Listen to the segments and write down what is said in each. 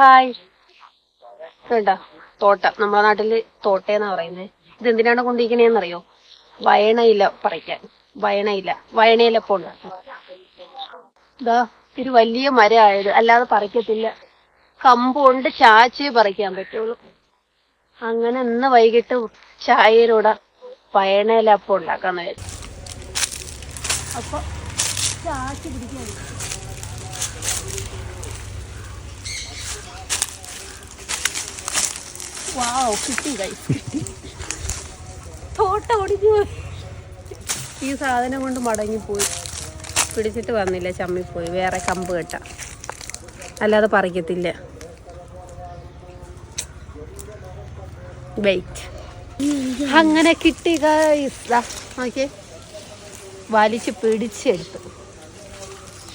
Hi. വേണ്ട തോട്ട. നമ്മുടെ നാട്ടിൽ തോട്ടയെന്നാ പറയുന്നത് ഇത് എന്തിനാണ് കൊണ്ടിരിക്കണേന്നറിയോ? വയണയില പറിക്കാൻ. വയണയില. വയണയിലപ്പം ഉണ്ടാക്കും ഇതാ ഒരു വലിയ മരമായത്. അല്ലാതെ പറിക്കത്തില്ല. കമ്പ് കൊണ്ട് ചാച്ചേ പറിക്കാൻ പറ്റുള്ളൂ. അങ്ങനെ ഇന്ന് വൈകിട്ട് ചായയിലൂടെ വയണയിലപ്പം ഉണ്ടാക്കാന്ന് വരും അപ്പൊ ചാച്ചി പിടിക്കാൻ കിട്ടി തോട്ട ഓടിച്ചു പോയി ഈ സാധനം കൊണ്ട് മടങ്ങിപ്പോയി. പിടിച്ചിട്ട് വന്നില്ല ചമ്മിപ്പോയി. വേറെ കമ്പ് കെട്ട. അല്ലാതെ പറിക്കത്തില്ല. വെയിറ്റ് അങ്ങനെ കിട്ടി നോക്കിയേ. വലിച്ച് പിടിച്ചെടുത്തു.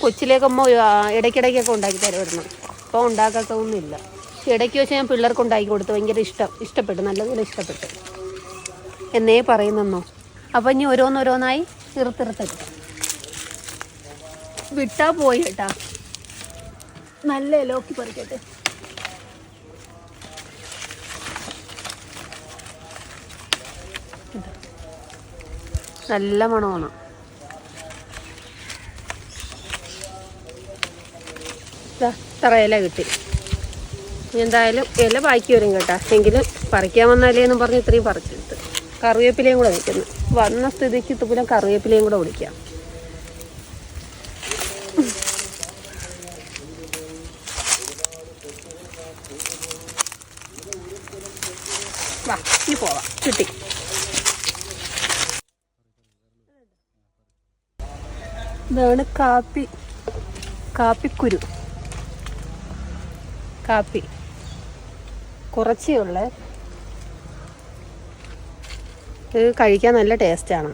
കൊച്ചിലേക്കമ്മ ആ, ഇടയ്ക്കിടയ്ക്കൊക്കെ ഉണ്ടാക്കി തരുമായിരുന്നു. അപ്പോൾ ഉണ്ടാക്കാത്തൊന്നുമില്ല ഇടയ്ക്ക് വെച്ച് ഞാൻ പിള്ളേർക്ക് ഉണ്ടാക്കി കൊടുത്തു. ഭയങ്കര ഇഷ്ടം. ഇഷ്ടപ്പെട്ടു. നല്ലതുപോലെ ഇഷ്ടപ്പെട്ടു. എന്നേ പറയുന്നെന്നോ അപ്പം ഇനി ഓരോന്നോരോന്നായി തീർത്തിർത്തെടുക്കാം വിട്ടാ പോയി കേട്ടാ. നല്ല ഇലോക്കി പറിക്കട്ടെ. നല്ല മണമാണ്. ഇത്ര കിട്ടി. എന്തായാലും ഇല ബാക്കി വരും കേട്ടോ. എങ്കിലും പറിക്കാൻ വന്നാലേ എന്ന് പറഞ്ഞ് ഇത്രയും പറിച്ചെടുത്ത് കറിവേപ്പിലയും കൂടെ വിളിക്കുന്നു വന്ന സ്ഥിതിക്ക് ഇതുപോലെ കറിവേപ്പിലയും കൂടെ ഒടിക്കാം വാ ഇനി പോവാം. കിട്ടി. ഇതാണ് കാപ്പി. കാപ്പിക്കുരു. കാപ്പി. കുറച്ചേ ഉള്ളേ ഇത് കഴിക്കാൻ നല്ല ടേസ്റ്റാണ്.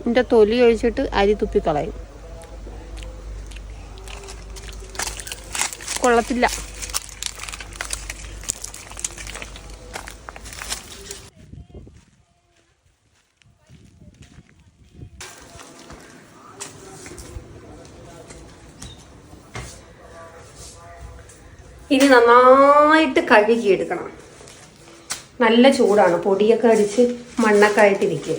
ഇതിന്റെ തൊലി ഒഴിച്ചിട്ട് അരി തുപ്പിക്കളയും കൊള്ളത്തില്ല. ഇനി നന്നായിട്ട് കഴുകിയെടുക്കണം നല്ല ചൂടാണ്. പൊടിയൊക്കെ അടിച്ച് മണ്ണൊക്കെ ആയിട്ടിരിക്കുക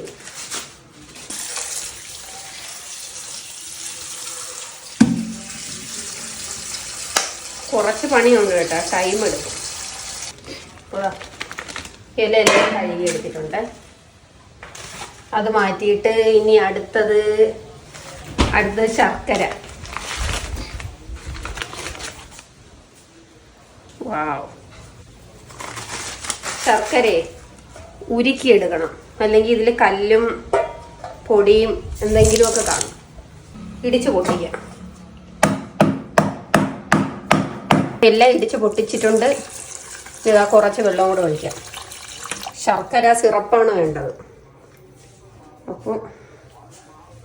കുറച്ച് പണിയുണ്ട് കേട്ടോ. ടൈം എടുക്കും. ഇലയെല്ലാം കഴുകിയെടുത്തിട്ടുണ്ട് അത് മാറ്റിയിട്ട് ഇനി അടുത്തത് അടുത്തത് ശർക്കര. വാവ്. ശർക്കരയെ ഉരുക്കിയെടുക്കണം. അല്ലെങ്കിൽ ഇതിൽ കല്ലും പൊടിയും എന്തെങ്കിലുമൊക്കെ കാണും. ഇടിച്ച് പൊട്ടിക്കുക എല്ലാം ഇടിച്ച് പൊട്ടിച്ചിട്ടുണ്ട്. ഇതാ കുറച്ച് വെള്ളം കൂടെ ഒഴിക്കാം. ശർക്കര സിറപ്പാണ് വേണ്ടത്. അപ്പോൾ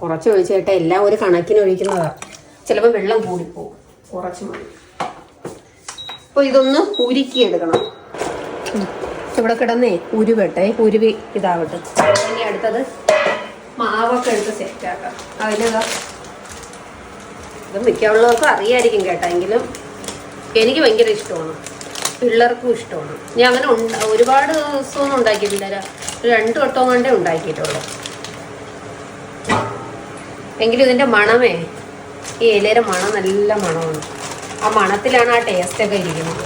കുറച്ച് ഒഴിച്ചിട്ട് എല്ലാം ഒരു കണക്കിന് ഒഴിക്കുന്നതാണ് ചിലപ്പോൾ വെള്ളം കൂടിപ്പോവും. കുറച്ച് മതി. അപ്പോൾ ഇതൊന്ന് ഉരുക്കിയെടുക്കണം. ഇവിടെ കിടന്നേ ഉരുവട്ടെ ഉരുവി ഇതാവട്ടെ. ഇനി അടുത്തത് മാവൊക്കെ എടുത്ത് സെറ്റാക്കാം അതിനിതാ ഇത്. മിക്കുള്ളവർക്കും അറിയായിരിക്കും കേട്ടോ എങ്കിലും എനിക്ക് ഭയങ്കര ഇഷ്ടമാണ്. പിള്ളേർക്കും ഇഷ്ടമാണ്. ഞാൻ അങ്ങനെ ഒരുപാട് ദിവസമൊന്നും ഉണ്ടാക്കിയിട്ടില്ല. രണ്ട് വട്ടം കൊണ്ടേ ഉണ്ടാക്കിയിട്ടുള്ളൂ. എങ്കിലും ഇതിന്റെ മണമേ ഈ ഇലയുടെ മണം നല്ല മണമാണ്. ആ മണത്തിലാണ് ആ ടേസ്റ്റൊക്കെ ഇരിക്കുന്നത്.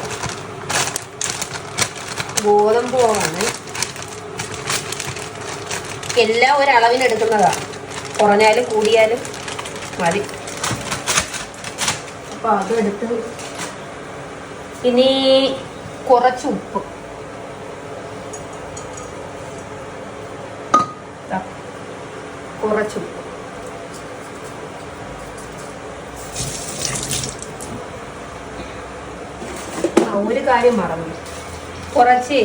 ഗോതമ്പ് മാവാണ് എല്ലാം ഒരളവിനെടുക്കുന്നതാണ് കുറഞ്ഞാലും കൂടിയാലും മതി. അപ്പോൾ അതെടുത്ത് ഇനി കുറച്ച് ഉപ്പ്. കുറച്ച് ആ, ഒരു കാര്യം മറന്നു. കുറച്ച്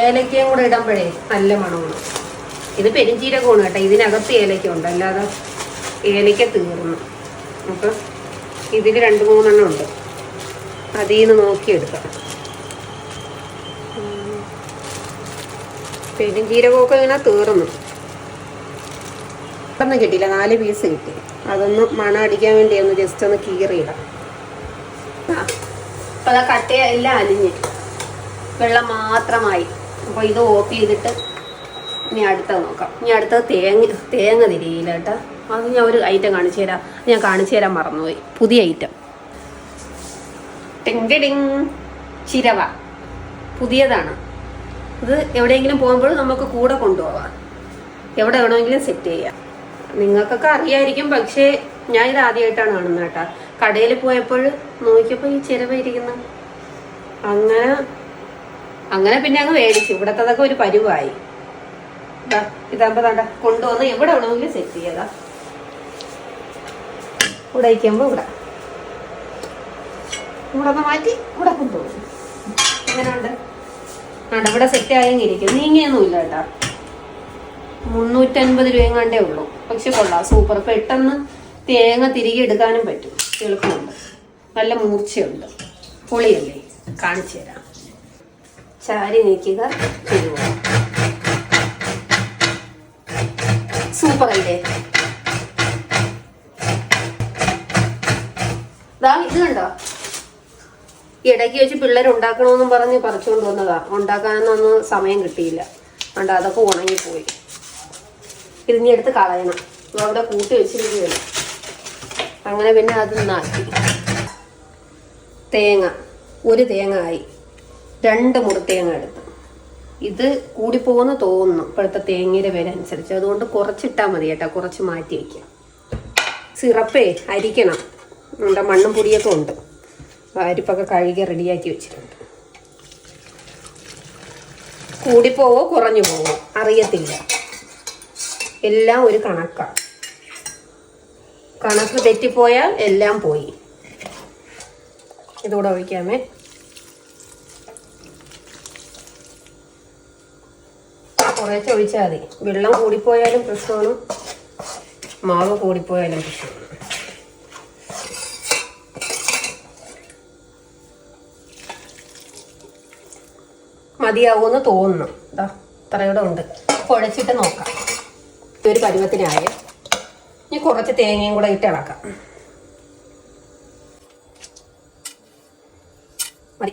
ഏലക്കയും കൂടെ ഇടുമ്പോഴേ നല്ല മണമാണ്. ഇത് പെരിഞ്ചീരകമാണ് കേട്ടോ. ഇതിനകത്ത് ഏലക്ക ഉണ്ട് അല്ലാതെ ഏലക്ക തീർന്നു. അപ്പം ഇതിൽ രണ്ട് മൂന്നെണ്ണം ഉണ്ട്. അതിൽ നിന്ന് നോക്കിയെടുക്കാം. പെരിഞ്ചീരകമൊക്കെ ഇങ്ങനെ തീർന്നു. പെട്ടെന്ന് കിട്ടിയില്ല. നാല് പീസ് കിട്ടി. അതൊന്ന് മണം അടിക്കാൻ വേണ്ടി ഒന്ന് ജസ്റ്റ് ഒന്ന് കീറിയിടാം. അപ്പോൾ അതാ കട്ടയ എല്ലാം അലിഞ്ഞ്. വെള്ളം മാത്രമായി. അപ്പോൾ ഇത് ഓഫ് ചെയ്തിട്ട് ഇനി അടുത്തത് നോക്കാം. ഇനി അടുത്തത് തേങ്ങ തേങ്ങ തിരിയില്ല കേട്ടോ. അത് ഞാൻ ഒരു ഐറ്റം കാണിച്ചു തരാം. ഞാൻ കാണിച്ചു തരാൻ മറന്നുപോയി. പുതിയ ഐറ്റം ടിങ് ടിങ്. ചിരവ. പുതിയതാണ്. ഇത് എവിടെയെങ്കിലും പോകുമ്പോൾ നമുക്ക് കൂടെ കൊണ്ടുപോവാം. എവിടെ വേണമെങ്കിലും സെറ്റ് ചെയ്യാം. നിങ്ങൾക്കൊക്കെ അറിയായിരിക്കും. പക്ഷേ ഞാൻ ഇത് ആദ്യമായിട്ടാണ് കാണുന്നത് കേട്ടോ. കടയിൽ പോയപ്പോൾ നോക്കിയപ്പോൾ ഈ ചിരവ ഇരിക്കുന്നു. അങ്ങനെ അങ്ങനെ പിന്നെ അങ്ങ് മേടിച്ചു. ഇവിടത്തതൊക്കെ ഒരു പരുവായി. ഇതാകുമ്പോ വേണ്ട കൊണ്ടുവന്ന് എവിടെ വേണമെങ്കിലും സെറ്റ് ചെയ്യതാ ഇവിടെ ഇവിടെ. ഇവിടെ ഒന്ന് മാറ്റി ഇവിടെ കൊണ്ടുപോകും. എങ്ങനെയുണ്ട് വേണ്ട ഇവിടെ സെറ്റ് ആയെങ്കിൽ ഇരിക്കും നീങ്ങിയൊന്നുമില്ല കേട്ടാ. മുന്നൂറ്റൻപത് രൂപയും കണ്ടേ ഉള്ളൂ. പക്ഷെ കൊള്ളാം സൂപ്പർ. പെട്ടെന്ന് തേങ്ങ തിരികെ എടുക്കാനും പറ്റും. എളുപ്പമുണ്ട് നല്ല മൂർച്ചയുണ്ട്. പൊളിയല്ലേ? കാണിച്ചു തരാം. ചാരി നീക്കുക സൂപ്പർ അല്ലേ? ദാ ഇത് കണ്ടോ? ഇടയ്ക്ക് വെച്ച് പിള്ളേർ ഉണ്ടാക്കണമെന്നും പറഞ്ഞ് പറിച്ചുകൊണ്ട് വന്നതാ. ഉണ്ടാക്കാനൊന്നും സമയം കിട്ടിയില്ല. അതുകൊണ്ട് അതൊക്കെ ഉണങ്ങിപ്പോയി. ഇതിനെടുത്ത് കളയണം. അവിടെ കൂട്ടി വെച്ചിരിക്കുകയാണ്. അങ്ങനെ പിന്നെ അത് നാക്കി തേങ്ങ ഒരു തേങ്ങ ആയി. രണ്ട് മുറി തേങ്ങ എടുത്തു. ഇത് കൂടിപ്പോകുന്ന തോന്നുന്നു ഇപ്പോഴത്തെ തേങ്ങയുടെ വില അനുസരിച്ച്. അതുകൊണ്ട് കുറച്ചിട്ടാൽ മതി കേട്ടോ കുറച്ച് മാറ്റി വയ്ക്കാം സിറപ്പേ അരിക്കണം. നമ്മുടെ മണ്ണും പൊടിയൊക്കെ ഉണ്ട്. അരിപ്പൊക്കെ കഴുകി റെഡിയാക്കി വെച്ചിട്ടുണ്ട്. കൂടിപ്പോവോ കുറഞ്ഞു പോവോ അറിയത്തില്ല. എല്ലാം ഒരു കണക്കാണ് കണക്ക് തെറ്റിപ്പോയാൽ എല്ലാം പോയി. ഇതുകൂടെ ഒഴിക്കാമേ. കുറേശ്ശെ ഒഴിച്ചാൽ മതി. വെള്ളം കൂടിപ്പോയാലും പ്രശ്നമാണ്. മാവ് കൂടിപ്പോയാലും പ്രശ്നമാണ്. മതിയാവുമെന്ന് തോന്നുന്നു. ഇതാ ഇത്രയൂടെ ഉണ്ട്. കുഴച്ചിട്ട് നോക്കാം. ഇതൊരു പരുവത്തിനായ. ഇനി കുറച്ച് തേങ്ങയും കൂടെ ഇട്ട് ഇളക്കാം. മതി.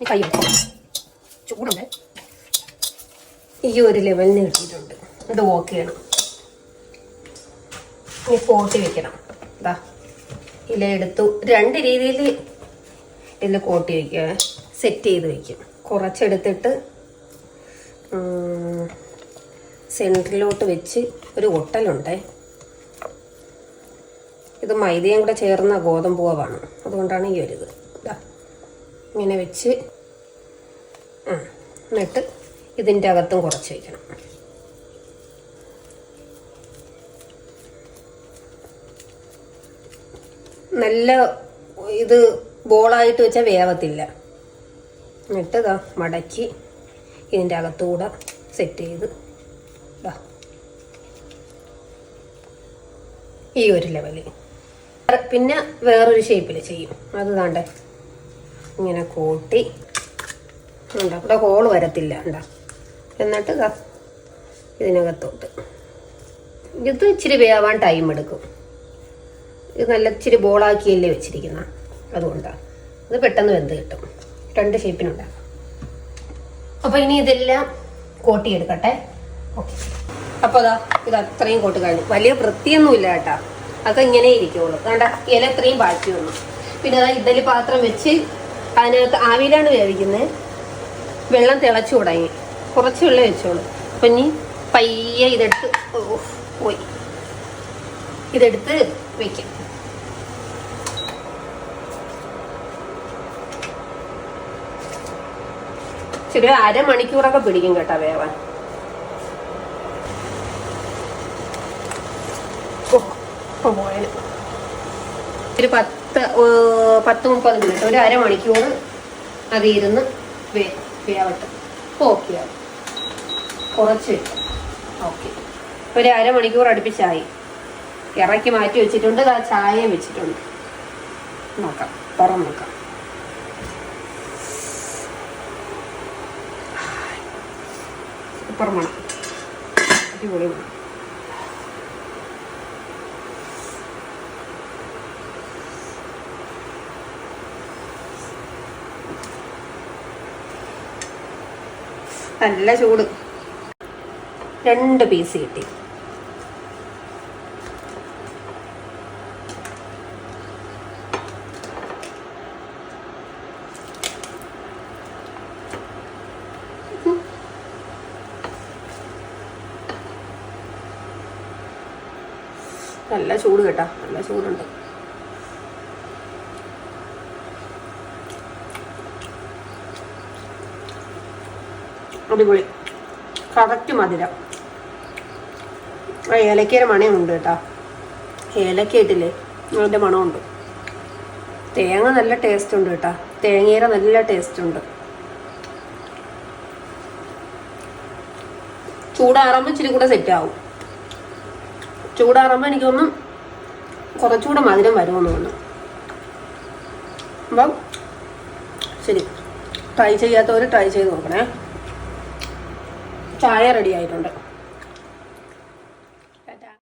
ഈ കൈ. ചൂടുണ്ട്. ഈ ഒരു ലെവലിന് കിട്ടിയിട്ടുണ്ട്. ഇത് ആണ്. ഇനി കോട്ടി വെക്കണം. ഇതാ ഇല എടുത്തു. രണ്ട് രീതിയിൽ ഇതിൽ കോട്ടി വയ്ക്കുക സെറ്റ് ചെയ്ത് വയ്ക്കും കുറച്ചെടുത്തിട്ട് സെന്ററിലോട്ട് വെച്ച് ഒരു ഒട്ടലുണ്ടേ. ഇത് മൈദയും കൂടെ ചേർന്ന ഗോതമ്പ് പൂവാണ് അതുകൊണ്ടാണ് ഈ ഒരു ഇത് ഇങ്ങനെ വെച്ച് എന്നിട്ട് ഇതിന്റെ അകത്തും കുറച്ച് വയ്ക്കണം നല്ല ഇത് ബോളായിട്ട് വെച്ചാൽ വേവത്തില്ല. എന്നിട്ട് ഇതാ മടക്കി ഇതിന്റെ അകത്തുകൂടെ സെറ്റ് ചെയ്ത് ഈ ഒരു ലെവലിൽ പിന്നെ വേറൊരു ഷേപ്പിൽ ചെയ്യും. അത് താണ്ടേ ഇങ്ങനെ കൂട്ടി. ഉണ്ടോ ഇവിടെ ഹോൾ വരത്തില്ല ഉണ്ടോ എന്നിട്ട് ഇതിനകത്തോട്ട്. ഇത് ഇച്ചിരി വേവാൻ ടൈം എടുക്കും. ഇത് നല്ല ഇച്ചിരി ബോളാക്കിയല്ലേ വെച്ചിരിക്കുന്ന. അതുകൊണ്ടാണ് ഇത് പെട്ടെന്ന് വെന്ത് കിട്ടും. രണ്ട് ഷേപ്പിനുണ്ടാകും അപ്പോൾ ഇനി ഇതെല്ലാം കോട്ടിയെടുക്കട്ടെ. അപ്പോൾ അതാ ഇത് അത്രയും കോട്ട് കഴിഞ്ഞു. വലിയ വൃത്തിയൊന്നുമില്ല കേട്ടാ. അതൊക്കെ ഇങ്ങനെ ഇരിക്കുള്ളൂ. കണ്ട ഇല അത്രയും ബാക്കി വന്നു പിന്നെ അതാ ഇഡലി പാത്രം വെച്ച് അതിനകത്ത് ആവിയിലാണ് വേവിക്കുന്നത് വെള്ളം തിളച്ചു തുടങ്ങി. കുറച്ച് വെള്ളം വെച്ചോളൂ. അപ്പം ഇനി പയ്യെ ഇതെടുത്ത് പോയി. ഇതെടുത്ത് വയ്ക്കും ഒരു അരമണിക്കൂറൊക്കെ പിടിക്കും കേട്ടോ വേവാൻ. ഇപ്പൊ പോയാലും ഒരു പത്ത് പത്ത് മുപ്പത് മിനിറ്റ് ഒരു അരമണിക്കൂർ അത് ഇരുന്ന് വേ വേവട്ടെ. ഓക്കെ ആവും കുറച്ച് ഓക്കെ ഒരു അരമണിക്കൂർ അടുപ്പിച്ചായി. ഇറക്കി മാറ്റി വെച്ചിട്ടുണ്ട്. ആ ചായയും വെച്ചിട്ടുണ്ട്. നോക്കാം. തുറന്ന് നോക്കാം. സൂപ്പർ മണം അടിപൊളി മണം നല്ല ചൂട്. രണ്ട് പീസ് കിട്ടി. നല്ല ചൂട് കേട്ടാ. നല്ല ചൂടുണ്ട്. അടിപൊളി. കറക്റ്റ് മധുരം. ആ ഏലക്കയുടെ മണമുണ്ട് കേട്ടോ. ഏലക്ക ഇട്ടില്ലേ? അതിന്റെ മണമുണ്ട്. തേങ്ങ നല്ല ടേസ്റ്റ് ഉണ്ട് കേട്ടോ. തേങ്ങയുടെ നല്ല ടേസ്റ്റ് ഉണ്ട്. ചൂടാറുമ്പോൾ ഇച്ചിരി കൂടെ സെറ്റ് ആവും. ചൂടാറുമ്പോൾ എനിക്കൊന്നും കുറച്ചുകൂടെ മധുരം വരുമെന്ന് തോന്നുന്നു. അപ്പം ശരി. ട്രൈ ചെയ്യാത്തവർ ട്രൈ ചെയ്ത് നോക്കണേ. ചായ റെഡി ആയിട്ടുണ്ട്.